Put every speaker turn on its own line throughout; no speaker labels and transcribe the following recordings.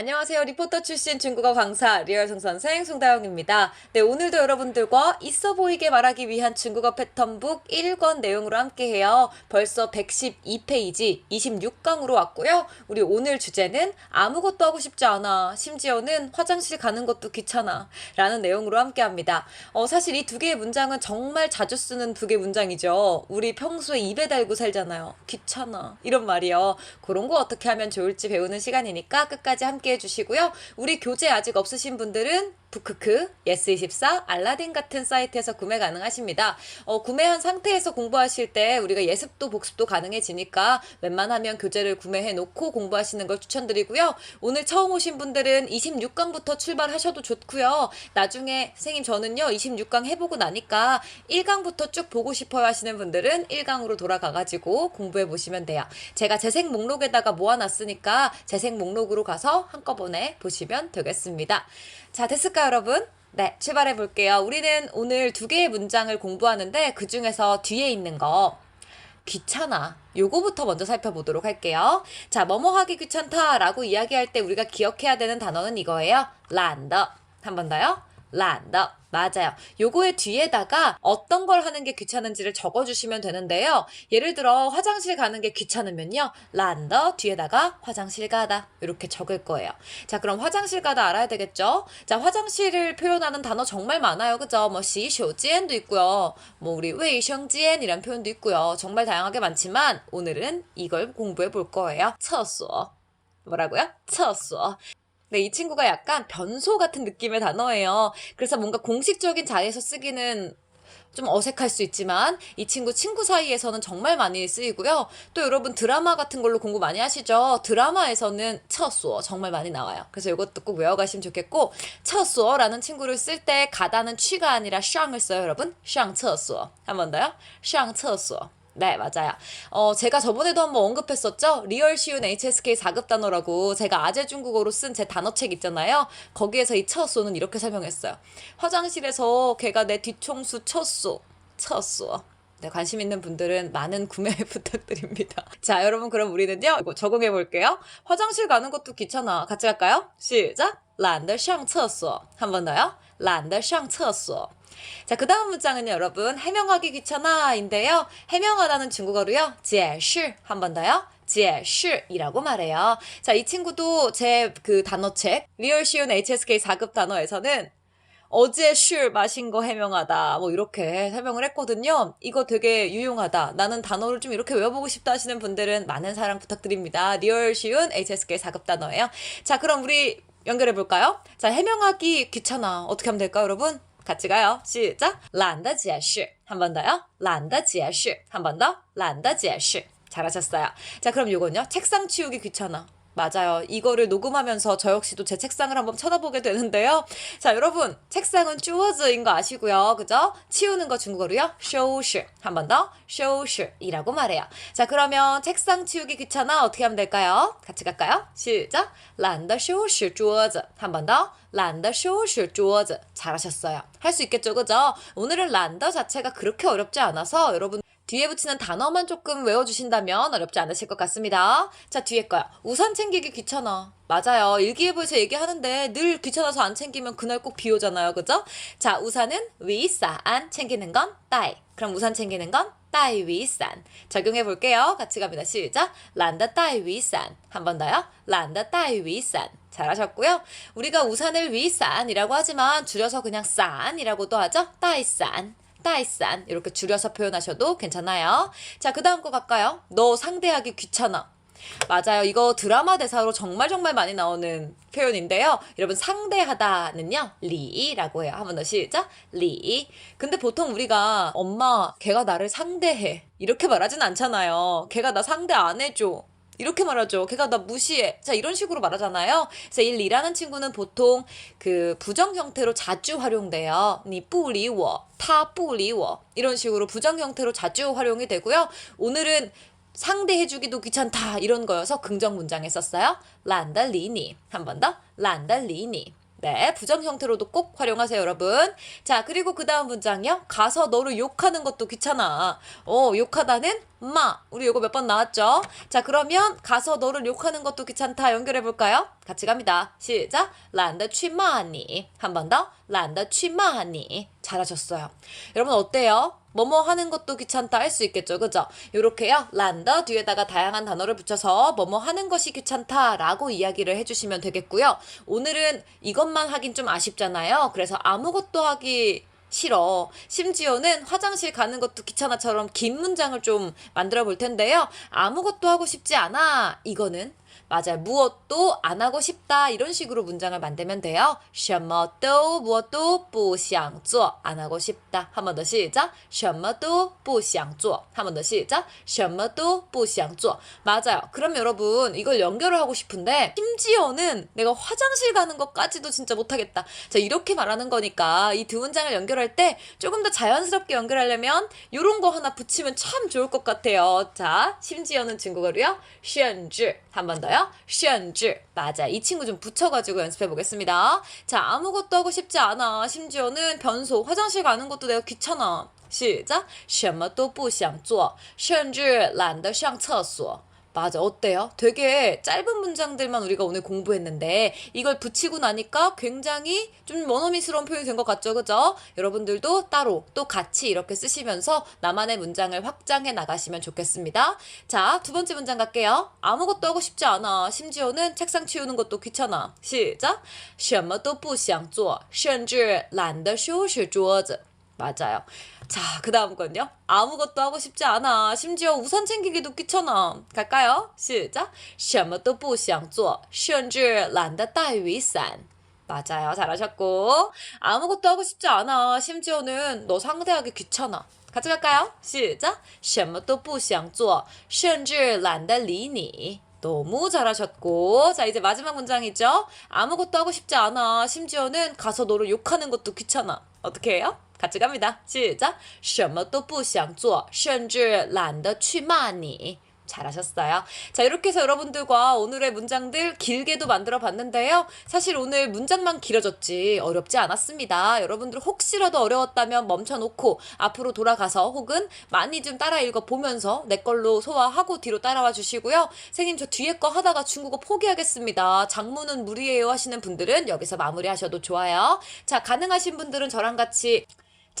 안녕하세요. 리포터 출신 중국어 강사 리얼성 선생 송다영입니다. 네, 오늘도 여러분들과 있어 보이게 말하기 위한 중국어 패턴북 1권 내용으로 함께해요. 벌써 112페이지 26강으로 왔고요. 우리 오늘 주제는 아무것도 하고 싶지 않아. 심지어는 화장실 가는 것도 귀찮아. 라는 내용으로 함께합니다. 어, 사실 이 두 개의 문장은 정말 자주 쓰는 두 개의 문장이죠. 우리 평소에 입에 달고 살잖아요. 귀찮아. 이런 말이요. 그런 거 어떻게 하면 좋을지 배우는 시간이니까 끝까지 함께 해주시고요. 우리 교재 아직 없으신 분들은 부크크, 예스24, 알라딘 같은 사이트에서 구매 가능하십니다. 어, 구매한 상태에서 공부하실 때 우리가 예습도 복습도 가능해지니까 웬만하면 교재를 구매해 놓고 공부하시는 걸 추천드리고요. 오늘 처음 오신 분들은 26강부터 출발하셔도 좋고요. 나중에 선생님 저는요 26강 해보고 나니까 1강부터 쭉 보고 싶어요 하시는 분들은 1강으로 돌아가가지고 공부해 보시면 돼요. 제가 재생 목록에다가 모아놨으니까 재생 목록으로 가서 한꺼번에 보시면 되겠습니다. 자, 됐을까요, 여러분? 네, 출발해 볼게요. 우리는 오늘 두 개의 문장을 공부하는데 그 중에서 뒤에 있는 거 귀찮아. 요거부터 먼저 살펴보도록 할게요. 자, 뭐뭐 하기 귀찮다라고 이야기할 때 우리가 기억해야 되는 단어는 이거예요. 란더. 한 번 더요. 란더. 맞아요. 요거의 뒤에다가 어떤 걸 하는 게 귀찮은지를 적어주시면 되는데요. 예를 들어 화장실 가는 게 귀찮으면요. 란더 뒤에다가 화장실 가다 이렇게 적을 거예요. 자 그럼 화장실 가다 알아야 되겠죠? 자 화장실을 표현하는 단어 정말 많아요. 그죠? 뭐 시쇼지엔도 있고요. 뭐 우리 웨이션지엔이란 표현도 있고요. 정말 다양하게 많지만 오늘은 이걸 공부해 볼 거예요. 처소 뭐라고요? 처소 네, 이 친구가 약간 변소 같은 느낌의 단어예요. 그래서 뭔가 공식적인 자리에서 쓰기는 좀 어색할 수 있지만 이 친구 친구 사이에서는 정말 많이 쓰이고요. 또 여러분 드라마 같은 걸로 공부 많이 하시죠? 드라마에서는 처수어 정말 많이 나와요. 그래서 이것도 꼭 외워가시면 좋겠고 처수어라는 친구를 쓸 때 가다는 취가 아니라 샹을 써요, 여러분. 샹 처수어. 한 번 더요. 샹 처수어. 네, 맞아요. 어, 제가 저번에도 한번 언급했었죠? 리얼 쉬운 HSK 4급 단어라고 제가 아재 중국어로 쓴 제 단어책 있잖아요. 거기에서 이 첫소는 이렇게 설명했어요. 화장실에서 걔가 내 뒤통수 쳤소. 쳤소. 네, 관심 있는 분들은 많은 구매 부탁드립니다. 자, 여러분, 그럼 우리는요, 이거 적응해 볼게요. 화장실 가는 것도 귀찮아. 같이 갈까요? 시작! 懒得上厕所. 한 번 더요. 懒得上厕所. 자, 그 다음 문장은요, 여러분. 해명하기 귀찮아인데요. 해명하다는 중국어로요. 제슈. 한번 더요. 지에슈이라고 말해요. 자, 이 친구도 제 그 단어책 리얼 쉬운 HSK 4급 단어에서는 어제 슈 마신 거 해명하다 뭐 이렇게 설명을 했거든요. 이거 되게 유용하다. 나는 단어를 좀 이렇게 외워보고 싶다 하시는 분들은 많은 사랑 부탁드립니다. 리얼 쉬운 HSK 4급 단어예요. 자, 그럼 우리 연결해 볼까요? 자, 해명하기 귀찮아. 어떻게 하면 될까요, 여러분? 같이 가요. 시작. 懒得解释. 한 번 더요. 懒得解释. 한 번 더. 懒得解释. 잘하셨어요. 자, 그럼 요건요. 책상 치우기 귀찮아. 맞아요. 이거를 녹음하면서 저 역시도 제 책상을 한번 쳐다보게 되는데요. 자, 여러분, 책상은 쭈워즈인 거 아시고요. 그죠? 치우는 거 중국어로요. 쇼슈. 한 번 더. 쇼슈이라고 말해요. 자, 그러면 책상 치우기 귀찮아 어떻게 하면 될까요? 같이 갈까요? 시작. 란더 쇼슈 쭈워즈. 한 번 더. 란더 쇼슈 쭈워즈. 잘하셨어요. 할 수 있겠죠, 그죠? 오늘은 란더 자체가 그렇게 어렵지 않아서 여러분 뒤에 붙이는 단어만 조금 외워주신다면 어렵지 않으실 것 같습니다. 자, 뒤에 거요. 우산 챙기기 귀찮아. 맞아요. 일기예보에서 얘기하는데 늘 귀찮아서 안 챙기면 그날 꼭 비 오잖아요. 그죠? 자, 우산은 위산 챙기는 건 따이. 그럼 우산 챙기는 건 따이 위산. 적용해 볼게요. 같이 갑니다. 시작. 란다 따이 위산. 한 번 더요. 란다 따이 위산. 잘하셨고요. 우리가 우산을 위산이라고 하지만 줄여서 그냥 싼이라고도 하죠. 따이산. 따이산 이렇게 줄여서 표현하셔도 괜찮아요. 자, 그 다음 거 갈까요? 너 상대하기 귀찮아. 맞아요. 이거 드라마 대사로 정말 정말 많이 나오는 표현인데요. 여러분 상대하다는요. 리라고 해요. 한 번 더 시작. 리. 근데 보통 우리가 엄마 걔가 나를 상대해. 이렇게 말하진 않잖아요. 걔가 나 상대 안 해줘. 이렇게 말하죠. 걔가 나 무시해. 자, 이런 식으로 말하잖아요. 그래서 이 리라는 친구는 보통 그 부정 형태로 자주 활용돼요. 니 뿌리워, 타 뿌리워. 이런 식으로 부정 형태로 자주 활용이 되고요. 오늘은 상대해주기도 귀찮다 이런 거여서 긍정 문장에 썼어요. 란다 리니 한 번 더. 란다 리니 네, 부정 형태로도 꼭 활용하세요, 여러분. 자, 그리고 그 다음 문장요. 가서 너를 욕하는 것도 귀찮아. 어, 욕하다는 마. 우리 요거 몇 번 나왔죠? 자, 그러면 가서 너를 욕하는 것도 귀찮다. 연결해 볼까요? 같이 갑니다. 시작. 란더 취마니. 한 번 더. 란더 취마니. 잘하셨어요. 여러분 어때요? 뭐뭐 하는 것도 귀찮다 할 수 있겠죠. 그죠? 요렇게요. 란더 뒤에다가 다양한 단어를 붙여서 뭐뭐 하는 것이 귀찮다라고 이야기를 해주시면 되겠고요. 오늘은 이것만 하긴 좀 아쉽잖아요. 그래서 아무것도 하기 싫어. 심지어는 화장실 가는 것도 귀찮아처럼 긴 문장을 좀 만들어 볼 텐데요. 아무것도 하고 싶지 않아. 이거는 맞아요. 무엇도 안 하고 싶다. 이런 식으로 문장을 만들면 돼요. 什么都 무엇도 不想做. 안 하고 싶다. 한 번 더 시작. 什么都不想做. 한 번 더 시작. 什么都不想做. 맞아요. 그럼 여러분 이걸 연결을 하고 싶은데 심지어는 내가 화장실 가는 것까지도 진짜 못하겠다. 자 이렇게 말하는 거니까 이 두 문장을 연결할 때 조금 더 자연스럽게 연결하려면 이런 거 하나 붙이면 참 좋을 것 같아요. 자 심지어는 중국어로요. 甚至 한 번 더요. 甚至 맞아. 이 친구 좀 붙여가지고 연습해 보겠습니다. 자 아무것도 하고 싶지 않아. 심지어는 변소 화장실 가는 것도 내가 귀찮아. 시작. 什么都不想做,甚至懒得上厕所. 맞아. 어때요? 되게 짧은 문장들만 우리가 오늘 공부했는데 이걸 붙이고 나니까 굉장히 좀 원어민스러운 표현이 된 것 같죠? 그죠? 여러분들도 따로 또 같이 이렇게 쓰시면서 나만의 문장을 확장해 나가시면 좋겠습니다. 자, 두 번째 문장 갈게요. 아무것도 하고 싶지 않아. 심지어는 책상 치우는 것도 귀찮아. 시작. 什么都不想做,甚至懒得收拾桌子. 맞아요. 자, 그 다음 건요. 아무것도 하고 싶지 않아. 심지어 우산 챙기기도 귀찮아. 갈까요? 시작. 什么都不想做,甚至懒得带雨伞. 맞아요. 잘하셨고. 아무것도 하고 싶지 않아. 심지어는 너 상대하기 귀찮아. 같이 갈까요? 시작. 什么都不想做,甚至懒得理你. 너무 잘하셨고. 자, 이제 마지막 문장이죠. 아무것도 하고 싶지 않아. 심지어는 가서 너를 욕하는 것도 귀찮아. 어떻게 해요? 같이 갑니다. 시작. 什么都不想做,甚至懒得去骂你. 잘하셨어요. 자, 이렇게 해서 여러분들과 오늘의 문장들 길게도 만들어 봤는데요. 사실 오늘 문장만 길어졌지 어렵지 않았습니다. 여러분들 혹시라도 어려웠다면 멈춰놓고 앞으로 돌아가서 혹은 많이 좀 따라 읽어 보면서 내 걸로 소화하고 뒤로 따라와 주시고요. 선생님 저 뒤에 거 하다가 중국어 포기하겠습니다. 장문은 무리예요 하시는 분들은 여기서 마무리하셔도 좋아요. 자, 가능하신 분들은 저랑 같이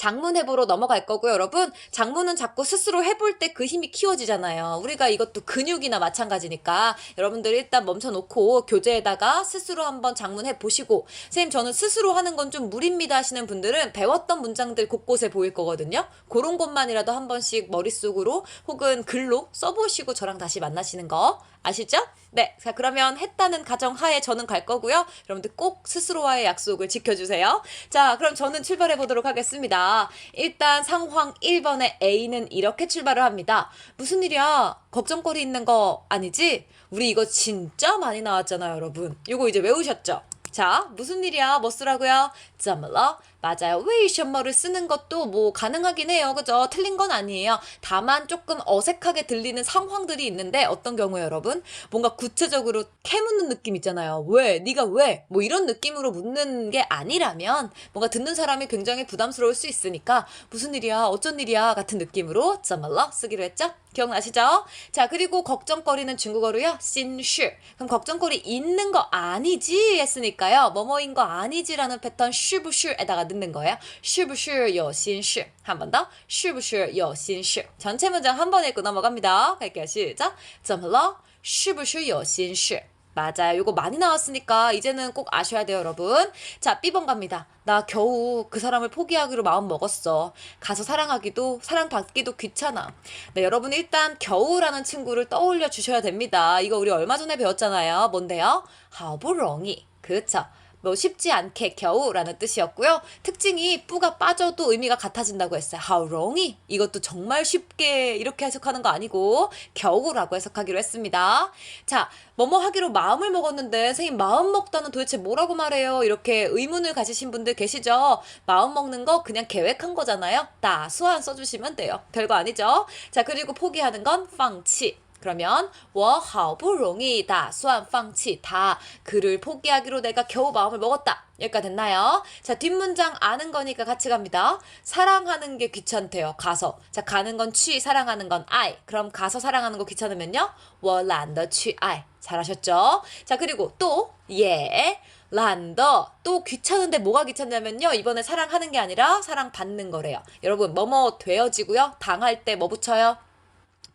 장문 해보러 넘어갈 거고요, 여러분. 장문은 자꾸 스스로 해볼 때 그 힘이 키워지잖아요. 우리가 이것도 근육이나 마찬가지니까 여러분들 일단 멈춰놓고 교재에다가 스스로 한번 장문 해 보시고 선생님 저는 스스로 하는 건 좀 무리입니다 하시는 분들은 배웠던 문장들 곳곳에 보일 거거든요. 그런 것만이라도 한 번씩 머릿속으로 혹은 글로 써보시고 저랑 다시 만나시는 거 아시죠? 네, 자 그러면 했다는 가정하에 저는 갈 거고요. 여러분들 꼭 스스로와의 약속을 지켜주세요. 자, 그럼 저는 출발해 보도록 하겠습니다. 일단 상황 1번의 A는 이렇게 출발을 합니다. 무슨 일이야? 걱정거리 있는 거 아니지? 우리 이거 진짜 많이 나왔잖아요, 여러분. 이거 이제 외우셨죠? 자, 무슨 일이야? 뭐 쓰라고요? 짬라 맞아요. 웨이셔머를 쓰는 것도 뭐 가능하긴 해요. 그죠? 틀린 건 아니에요. 다만 조금 어색하게 들리는 상황들이 있는데 어떤 경우에 여러분 뭔가 구체적으로 캐묻는 느낌 있잖아요. 왜? 네가 왜? 뭐 이런 느낌으로 묻는 게 아니라면 뭔가 듣는 사람이 굉장히 부담스러울 수 있으니까 무슨 일이야? 어쩐 일이야? 같은 느낌으로 쩌말러 쓰기로 했죠? 기억나시죠? 자, 그리고 걱정거리는 중국어로요. 신슈. 그럼 걱정거리 있는 거 아니지 했으니까요. 뭐뭐인 거 아니지라는 패턴 슈부슈에다가 넣는 거예요. 是不是有心事? 한 번 더. 是不是有心事? 전체 문장 한 번 읽고 넘어갑니다. 갈게요. 시작. 怎么了?是不是有心事? 맞아요. 이거 많이 나왔으니까 이제는 꼭 아셔야 돼요, 여러분. 자, B번 갑니다. 나 겨우 그 사람을 포기하기로 마음 먹었어. 가서 사랑하기도, 사랑받기도 귀찮아. 네, 여러분 일단 겨우라는 친구를 떠올려 주셔야 됩니다. 이거 우리 얼마 전에 배웠잖아요. 뭔데요? 好不容易. 그렇죠. 뭐 쉽지 않게 겨우라는 뜻이었고요. 특징이 뿌가 빠져도 의미가 같아진다고 했어요. How wrong이 이것도 정말 쉽게 이렇게 해석하는 거 아니고 겨우라고 해석하기로 했습니다. 자, 뭐뭐 하기로 마음을 먹었는데 선생님 마음 먹다는 도대체 뭐라고 말해요? 이렇게 의문을 가지신 분들 계시죠? 마음 먹는 거 그냥 계획한 거잖아요. 따 수한 써주시면 돼요. 별거 아니죠? 자, 그리고 포기하는 건放弃. 그러면 我好不容易打算放弃他 그를 포기하기로 내가 겨우 마음을 먹었다. 여기까지 됐나요? 자, 뒷문장 아는 거니까 같이 갑니다. 사랑하는 게 귀찮대요. 가서. 자, 가는 건 취, 사랑하는 건 아이. 그럼 가서 사랑하는 거 귀찮으면요? 我懒得去爱. 잘하셨죠? 자, 그리고 또 예. 란더 또 귀찮은데 뭐가 귀찮냐면요 이번에 사랑하는 게 아니라 사랑받는 거래요 여러분 뭐뭐 되어지고요 당할 때 뭐 붙여요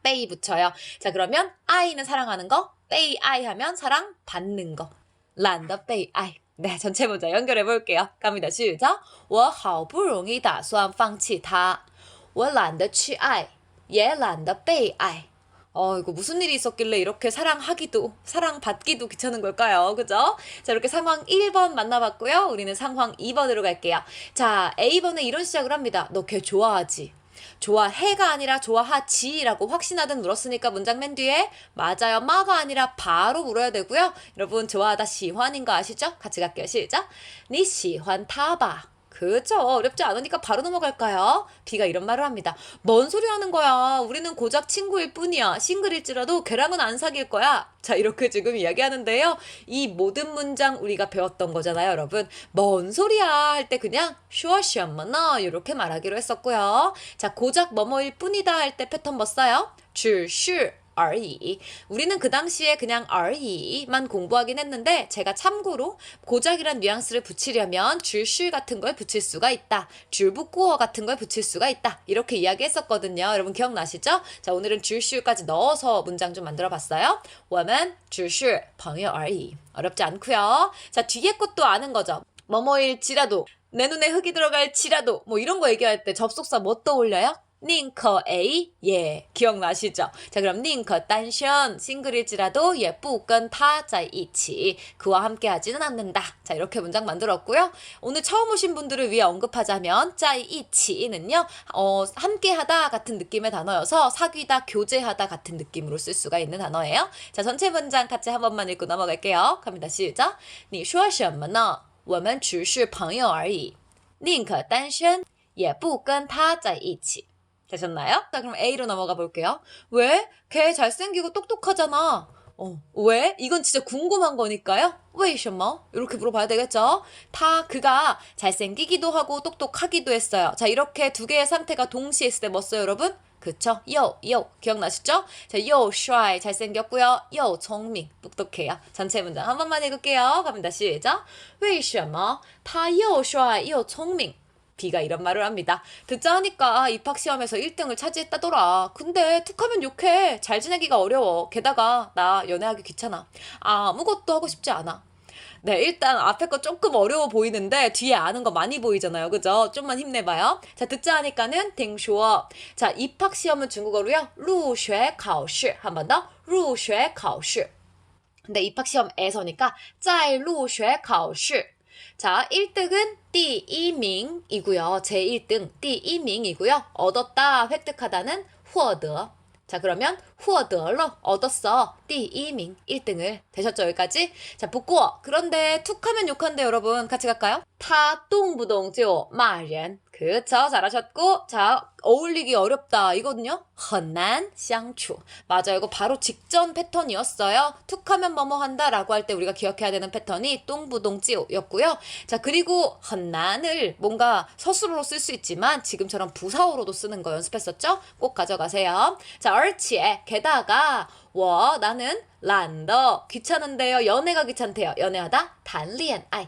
빼이 붙여요. 자, 그러면 아이는 사랑하는 거, 빼이 아이 하면 사랑 받는 거. 란더 빼이 아이. 네, 전체 문장 연결해 볼게요. 갑니다. 시작. 我好不容易打算放弃他.我懒得去爱,也懒得被爱. 어, 이거 무슨 일이 있었길래 이렇게 사랑하기도, 사랑받기도 귀찮은 걸까요? 그죠? 자, 이렇게 상황 1번 만나봤고요. 우리는 상황 2번으로 갈게요. 자, A번에 이런 시작을 합니다. 너 걔 좋아하지? 좋아해가 아니라 좋아하지라고 확신하듯 물었으니까 문장 맨 뒤에 맞아요 마가 아니라 바로 물어야 되고요. 여러분 좋아하다 시환인 거 아시죠? 같이 갈게요. 시작. 니 시환 타바. 그죠? 어렵지 않으니까 바로 넘어갈까요? 비가 이런 말을 합니다. 뭔 소리 하는 거야? 우리는 고작 친구일 뿐이야. 싱글일지라도 걔랑은 안 사귈 거야. 자, 이렇게 지금 이야기하는데요. 이 모든 문장 우리가 배웠던 거잖아요, 여러분. 뭔 소리야? 할 때 그냥 슈어시엄머너 이렇게 말하기로 했었고요. 자, 고작 뭐뭐일 뿐이다 할 때 패턴 뭐 써요? 只是而已. 우리는 그 당시에 그냥 而已만 공부하긴 했는데 제가 참고로 고작이란 뉘앙스를 붙이려면 줄쉬 같은 걸 붙일 수가 있다. 줄부꾸어 같은 걸 붙일 수가 있다. 이렇게 이야기했었거든요. 여러분 기억나시죠? 자, 오늘은 줄쉬까지 넣어서 문장 좀 만들어 봤어요. 我们只是朋友而已. 어렵지 않고요. 자, 뒤에 것도 아는 거죠. 뭐뭐일지라도 내 눈에 흙이 들어갈지라도 뭐 이런 거 얘기할 때 접속사 뭐 떠올려요? 宁可 A 예 기억나시죠? 자 그럼 宁可 단션 싱글일지라도 예不跟他在一起 그와 함께 하지는 않는다. 자 이렇게 문장 만들었고요. 오늘 처음 오신 분들을 위해 언급하자면 在一起는요 어 함께하다 같은 느낌의 단어여서 사귀다 교제하다 같은 느낌으로 쓸 수가 있는 단어예요. 자 전체 문장 같이 한 번만 읽고 넘어갈게요. 갑니다 시작. 你说什么呢?我们只是朋友而已.宁可单身也不跟他在一起. 되셨나요? 자, 그럼 A로 넘어가 볼게요. 왜? 걔 잘생기고 똑똑하잖아. 어, 왜? 이건 진짜 궁금한 거니까요. 为什么? 이렇게 물어봐야 되겠죠? 다 그가 잘생기기도 하고 똑똑하기도 했어요. 자, 이렇게 두 개의 상태가 동시에 있을 때 뭐 써요, 여러분? 그쵸? 요, 요. 기억나시죠? 자, 요, 슈아이 잘생겼고요. 요,聪明 똑똑해요. 전체 문장 한 번만 읽을게요. 갑니다. 시작. 为什么他又帅又聪明? B가 이런 말을 합니다. 듣자 하니까 입학시험에서 1등을 차지했다더라. 근데 툭하면 욕해. 잘 지내기가 어려워. 게다가 나 연애하기 귀찮아. 아무것도 하고 싶지 않아. 네, 일단 앞에 거 조금 어려워 보이는데 뒤에 아는 거 많이 보이잖아요. 그죠? 좀만 힘내봐요. 자, 듣자 하니까는 딩슈어. 자, 입학시험은 중국어로요. 入学考试. 한 번 더. 入学考试. 근데 입학시험에서니까 在入学考试. 자, 1등은 띠이밍이고요. 제1등 띠이밍이고요. 얻었다, 획득하다는 후어드. 자, 그러면 후어드로 얻었어. 띠이밍 1등을. 되셨죠? 여기까지? 자, 복고 그런데 툭 하면 욕한데 여러분 같이 갈까요? 타똥부동지오 마련. 그렇죠 잘하셨고 자 어울리기 어렵다. 이거든요. 헌난 쌍추. 맞아요. 이거 바로 직전 패턴이었어요. 툭하면 뭐뭐 한다라고 할 때 우리가 기억해야 되는 패턴이 똥부동찌였고요. 자 그리고 헌난을 뭔가 서술어로 쓸 수 있지만 지금처럼 부사어로도 쓰는 거 연습했었죠? 꼭 가져가세요. 자 얼치에 게다가 워 나는 란더. 귀찮은데요. 연애가 귀찮대요. 연애하다 단리엔. 아이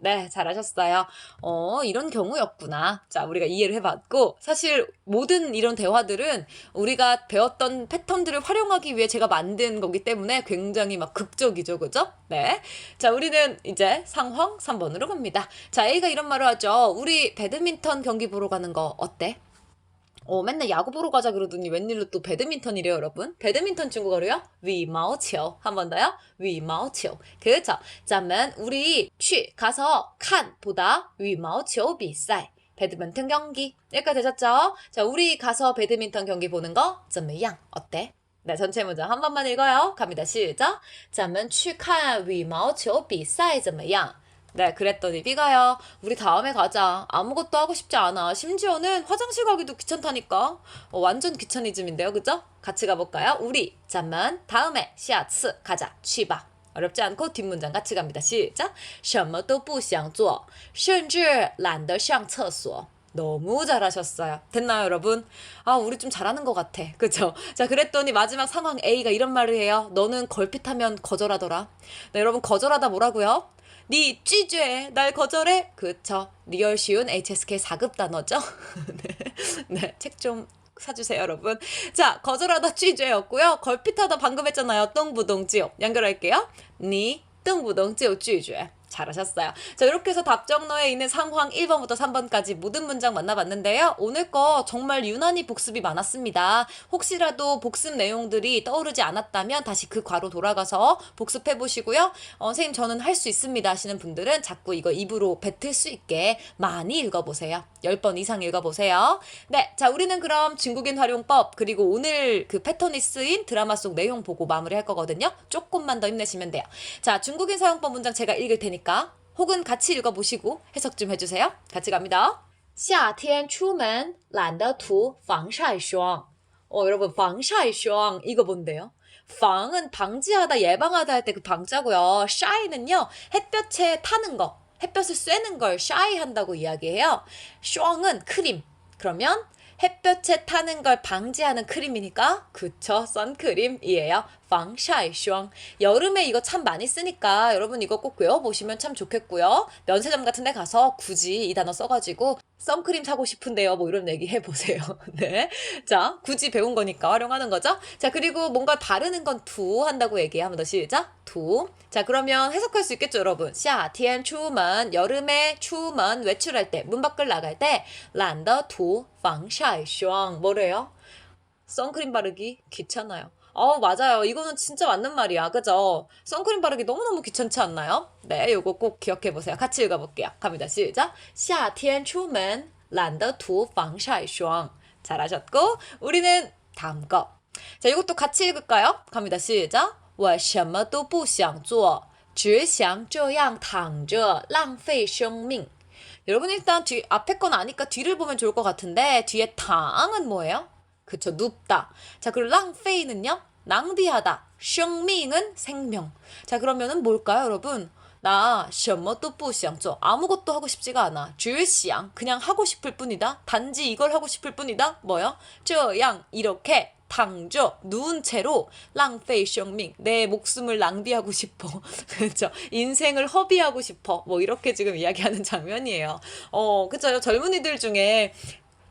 네, 잘하셨어요. 어, 이런 경우였구나. 자, 우리가 이해를 해봤고, 사실 모든 이런 대화들은 우리가 배웠던 패턴들을 활용하기 위해 제가 만든 거기 때문에 굉장히 막 극적이죠, 그죠? 네. 자, 우리는 이제 상황 3번으로 갑니다. 자, A가 이런 말을 하죠. 우리 배드민턴 경기 보러 가는 거 어때? 어, 맨날 야구 보러 가자 그러더니 웬일로 또 배드민턴이래요, 여러분. 배드민턴 중국어로요? 위마오치오. 한 번 더요? 위마오치오. 그렇죠. 자면 우리 去 가서 칸 보다 위마오치오 비싸이. 배드민턴 경기. 여기까지 되셨죠? 자, 우리 가서 배드민턴 경기 보는 거, 怎么样? 어때? 네, 전체 문장 한 번만 읽어요. 갑니다. 시작. 咱们去看羽毛球比赛怎么样? 네, 그랬더니 B가요. 우리 다음에 가자. 아무것도 하고 싶지 않아. 심지어는 화장실 가기도 귀찮다니까. 어, 완전 귀차니즘인데요, 그죠? 같이 가볼까요? 우리 잠만 다음에 下次 가자. 去吧. 어렵지 않고 뒷문장 같이 갑니다. 시작. 什么都不想做,甚至懒得上厕所. 너무 잘하셨어요. 됐나요, 여러분? 아, 우리 좀 잘하는 것 같아. 그죠? 자, 그랬더니 마지막 상황 A가 이런 말을 해요. 너는 걸핏하면 거절하더라. 네, 여러분, 거절하다 뭐라고요? 니 쥐죄 날 거절해? 그쵸. 리얼 쉬운 HSK 4급 단어죠? 네, 네, 책좀 사주세요, 여러분. 자, 거절하다 쥐죄였고요. 걸핏하다 방금 했잖아요. 똥부동지요. 연결할게요. 니 똥부동지요 쥐죄. 잘하셨어요. 자, 이렇게 해서 답정너에 있는 상황 1번부터 3번까지 모든 문장 만나봤는데요. 오늘 거 정말 유난히 복습이 많았습니다. 혹시라도 복습 내용들이 떠오르지 않았다면 다시 그 괄호 돌아가서 복습해 보시고요. 어, 선생님 저는 할 수 있습니다 하시는 분들은 자꾸 이거 입으로 뱉을 수 있게 많이 읽어보세요. 10번 이상 읽어보세요. 네, 자, 우리는 그럼 중국인 활용법 그리고 오늘 그 패턴이 쓰인 드라마 속 내용 보고 마무리할 거거든요. 조금만 더 힘내시면 돼요. 자, 중국인 사용법 문장 제가 읽을 테니까 혹은 같이 읽어보시고 해석 좀 해주세요. 같이 갑니다. 夏天出门懒得涂防晒霜. 어, 여러분, 防晒霜 이거 뭔데요? 방은 방지하다, 예방하다 할 때 그 방자고요. 샤이는요, 햇볕에 타는 거, 햇볕을 쐬는 걸 샤이 한다고 이야기해요. 숑은 크림. 그러면 햇볕에 타는 걸 방지하는 크림이니까 그쵸 선크림이에요. 방샤이숑 여름에 이거 참 많이 쓰니까 여러분 이거 꼭 외워보시면 참 좋겠고요. 면세점 같은 데 가서 굳이 이 단어 써가지고 선크림 사고 싶은데요. 뭐 이런 얘기 해보세요. 네. 자, 굳이 배운 거니까 활용하는 거죠. 자, 그리고 뭔가 바르는 건 두 한다고 얘기하면 더 시작. 두. 자, 그러면 해석할 수 있겠죠, 여러분. 샤, 티엔, 추먼, 여름에 추먼, 외출할 때, 문 밖을 나갈 때, 란더, 두, 방샤이, 슝. 뭐래요? 선크림 바르기 귀찮아요. 어, 맞아요. 이거는 진짜 맞는 말이야. 그죠? 선크림 바르기 너무너무 귀찮지 않나요? 네, 요거 꼭 기억해 보세요. 같이 읽어볼게요. 갑니다. 시작. 夏天出门懒得涂防晒霜 잘하셨고, 우리는 다음 거. 자, 이것도 같이 읽을까요? 갑니다. 시작. 我什么都不想做,只想这样躺着浪费生命. 여러분 일단 뒤 앞에 건 아니까 뒤를 보면 좋을 것 같은데 뒤에 당은 뭐예요? 그쵸 눕다. 자 그리고 랑페이는요 낭비하다. 生命은 생명. 자 그러면은 뭘까요 여러분? 나 什么都不想做 아무것도 하고 싶지가 않아. 只想 그냥 하고 싶을 뿐이다. 단지 이걸 하고 싶을 뿐이다. 뭐요? 这样 이렇게 당저 누운 채로 랑페이 生命 내 목숨을 낭비하고 싶어. 그렇죠. 인생을 허비하고 싶어. 뭐 이렇게 지금 이야기하는 장면이에요. 어, 그죠. 젊은이들 중에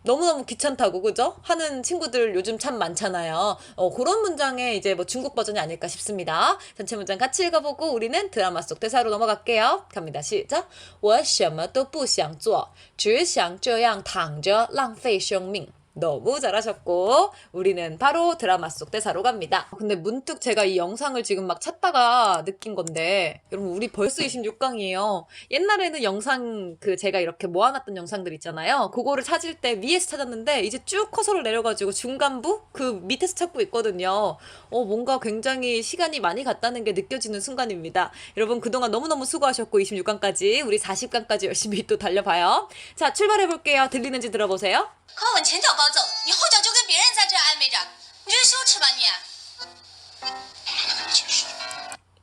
너무너무 귀찮다고 그죠? 하는 친구들 요즘 참 많잖아요. 어, 그런 문장에 이제 뭐 중국 버전이 아닐까 싶습니다. 전체 문장 같이 읽어보고 우리는 드라마 속 대사로 넘어갈게요. 갑니다. 시작. 我什么都不想做,只想这样躺着浪费生命. 너무 잘하셨고 우리는 바로 드라마 속 대사로 갑니다. 근데 문득 제가 이 영상을 지금 막 찾다가 느낀 건데 여러분 우리 벌써 26강이에요. 옛날에는 영상 그 제가 이렇게 모아놨던 영상들 있잖아요. 그거를 찾을 때 위에서 찾았는데 이제 쭉 커서를 내려가지고 중간부 그 밑에서 찾고 있거든요. 어 뭔가 굉장히 시간이 많이 갔다는 게 느껴지는 순간입니다. 여러분 그동안 너무너무 수고하셨고 26강까지 우리 40강까지 열심히 또 달려봐요. 자 출발해 볼게요. 들리는지 들어보세요.
考稳前脚高走，你后脚就跟别人在这暧昧着，你这是羞耻吧你？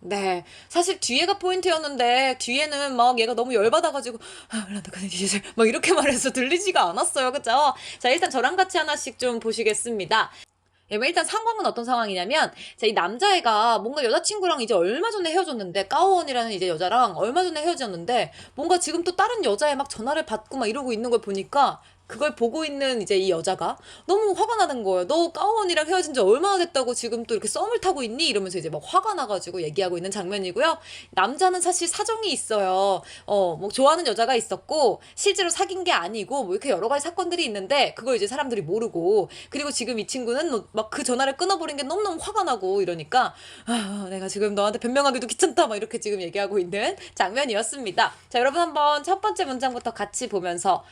네. 사실 뒤에가 포인트였는데 뒤에는 막 얘가 너무 열받아가지고 아, 막 이렇게 말해서 들리지가 않았어요. 그죠? 자, 일단 저랑 같이 하나씩 좀 보시겠습니다. 예, 뭐 일단 상황은 어떤 상황이냐면, 자, 이 남자애가 뭔가 여자친구랑 이제 얼마 전에 헤어졌는데, 까오원이라는 이제 여자랑 얼마 전에 헤어졌는데, 뭔가 지금 또 다른 여자애 막 전화를 받고 막 이러고 있는 걸 보니까 그걸 보고 있는 이제 이 여자가 너무 화가 나는 거예요. 너 까오원이랑 헤어진 지 얼마나 됐다고 지금 또 이렇게 썸을 타고 있니? 이러면서 이제 막 화가 나가지고 얘기하고 있는 장면이고요. 남자는 사실 사정이 있어요. 어, 뭐 좋아하는 여자가 있었고 실제로 사귄 게 아니고 뭐 이렇게 여러 가지 사건들이 있는데 그걸 이제 사람들이 모르고 그리고 지금 이 친구는 막 그 전화를 끊어버린 게 너무너무 화가 나고 이러니까 아, 내가 지금 너한테 변명하기도 귀찮다 막 이렇게 지금 얘기하고 있는 장면이었습니다. 자, 여러분 한번 첫 번째 문장부터 같이 보면서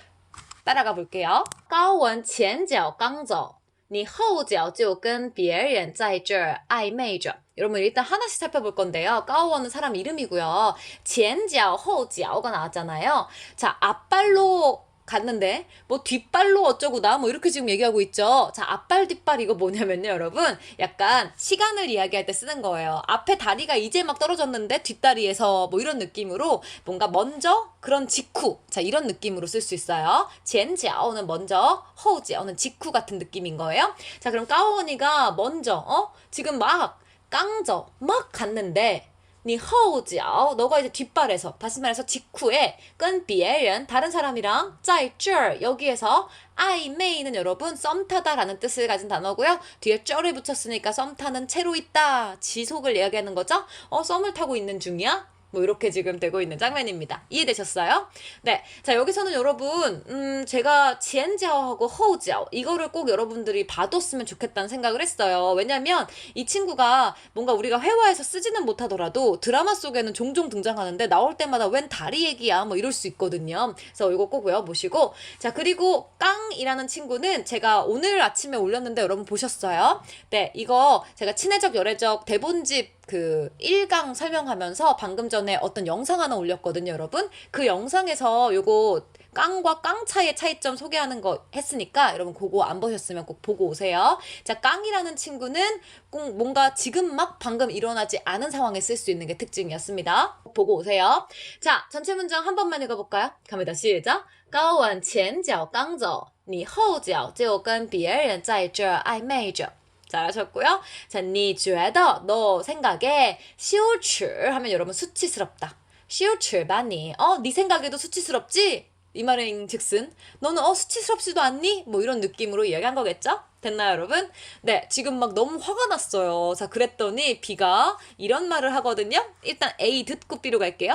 따라가 볼게요. 高文前脚刚走，你后脚就跟别人在这儿暧昧着。 여러분 일단 하나씩 살펴볼 건데요. 까오원은 사람 이름이고요. 前脚, 后脚가 나왔잖아요. 자, 앞발로 갔는데 뭐 뒷발로 어쩌고나 뭐 이렇게 지금 얘기하고 있죠. 자, 앞발 뒷발 이거 뭐냐면요, 여러분. 약간 시간을 이야기할 때 쓰는 거예요. 앞에 다리가 이제 막 떨어졌는데 뒷다리에서 뭐 이런 느낌으로 뭔가 먼저 그런 직후. 자, 이런 느낌으로 쓸 수 있어요. 젠지아오는 먼저, 허우지아오는 직후 같은 느낌인 거예요. 자, 그럼 까오원이가 먼저 어? 지금 막 깡저 막 갔는데 니 허우지아오 너가 이제 뒷발에서 다시 말해서 직후에 끈비에른 다른 사람이랑 짜이쩔 여기에서 아이메이는 여러분 썸 타다라는 뜻을 가진 단어고요. 뒤에 쩔을 붙였으니까 썸 타는 채로 있다. 지속을 이야기하는 거죠. 어 썸을 타고 있는 중이야. 뭐 이렇게 지금 되고 있는 장면입니다. 이해되셨어요? 네. 자, 여기서는 여러분, 음, 제가 지엔지아오하고 허우지아오 이거를 꼭 여러분들이 봐뒀으면 좋겠다는 생각을 했어요. 왜냐면 이 친구가 뭔가 우리가 회화에서 쓰지는 못하더라도 드라마 속에는 종종 등장하는데 나올 때마다 웬 다리 얘기야 뭐 이럴 수 있거든요. 그래서 이거 꼭 외워보시고 자, 그리고 깡이라는 친구는 제가 오늘 아침에 올렸는데 여러분 보셨어요? 네, 이거 제가 친해적 열애적 대본집 그 1강 설명하면서 방금 전에 어떤 영상 하나 올렸거든요, 여러분. 그 영상에서 요거 깡과 깡차의 차이점 소개하는 거 했으니까 여러분 그거 안 보셨으면 꼭 보고 오세요. 자, 깡이라는 친구는 꼭 뭔가 지금 막 방금 일어나지 않은 상황에 쓸 수 있는 게 특징이었습니다. 꼭 보고 오세요. 자, 전체 문장 한 번만 읽어볼까요? 갑니다. 시작. 高完前脚刚走，你后脚就跟别人在这儿暧昧着。 잘하셨고요. 자, 니觉得너 생각에 시오출 하면 여러분 수치스럽다. 시오출 많이 어, 네 생각에도 수치스럽지? 이 말인 즉슨 너는 어 수치스럽지도 않니? 뭐 이런 느낌으로 이야기한 거겠죠? 됐나요, 여러분? 네, 지금 막 너무 화가 났어요. 자, 그랬더니 B가 이런 말을 하거든요. 일단 A 듣고 B로 갈게요.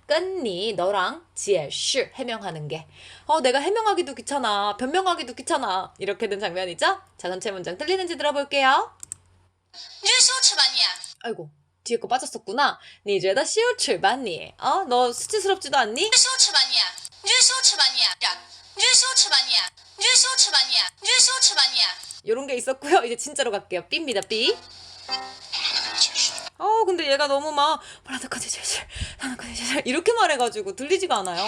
跟你 너랑 지혜슈 해명하는 게 어, 내가 해명하기도 귀찮아. 변명하기도 귀찮아. 이렇게 된 장면이죠? 자, 전체 문장 들리는지 들어볼게요.
뉴스 출반이야.
아이고, 뒤에 거 빠졌었구나. 니 죄다 시우 출반이. 어, 너 수치스럽지도 않니?
뉴스 출반이야. 뉴스 출반이야. 뉴스 출반이야. 뉴스 출반이야. 뉴스 출반이야.
요런 게 있었고요. 이제 진짜로 갈게요. 삐입니다, 삐. 어 근데 얘가 너무 막 블라드까지 제실 나는까지 제실 이렇게 말해가지고 들리지가 않아요.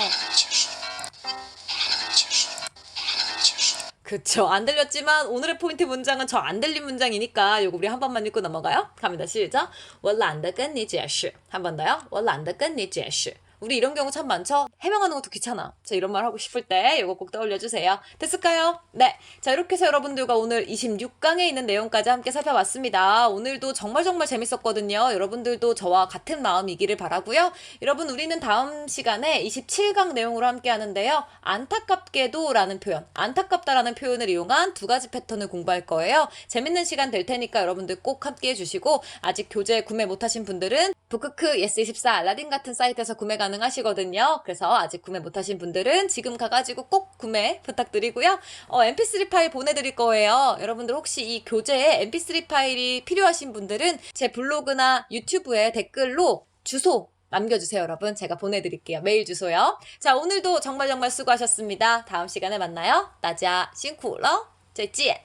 그쵸 안 들렸지만 오늘의 포인트 문장은 저 안 들린 문장이니까 요거 우리 한 번만 읽고 넘어가요. 갑니다 시작. 원래 안 듣겠니 제시 한번 더요. 원래 안 듣겠니 제시 우리 이런 경우 참 많죠? 해명하는 것도 귀찮아. 자, 이런 말 하고 싶을 때 요거 꼭 떠올려주세요. 됐을까요? 네. 자, 이렇게 해서 여러분들과 오늘 26강에 있는 내용까지 함께 살펴봤습니다. 오늘도 정말 정말 재밌었거든요. 여러분들도 저와 같은 마음이기를 바라고요. 여러분, 우리는 다음 시간에 27강 내용으로 함께 하는데요. 안타깝게도 라는 표현, 안타깝다라는 표현을 이용한 두 가지 패턴을 공부할 거예요. 재밌는 시간 될 테니까 여러분들 꼭 함께 해주시고, 아직 교재 구매 못하신 분들은 북크크 예스24 알라딘 같은 사이트에서 구매 가능하시거든요. 그래서 아직 구매 못하신 분들은 지금 가가지고 꼭 구매 부탁드리고요. 어, mp3 파일 보내드릴 거예요. 여러분들 혹시 이 교재에 mp3 파일이 필요하신 분들은 제 블로그나 유튜브에 댓글로 주소 남겨주세요, 여러분. 제가 보내드릴게요. 메일 주소요. 자, 오늘도 정말 정말 수고하셨습니다. 다음 시간에 만나요. 다자, 싱쿠러, 再见.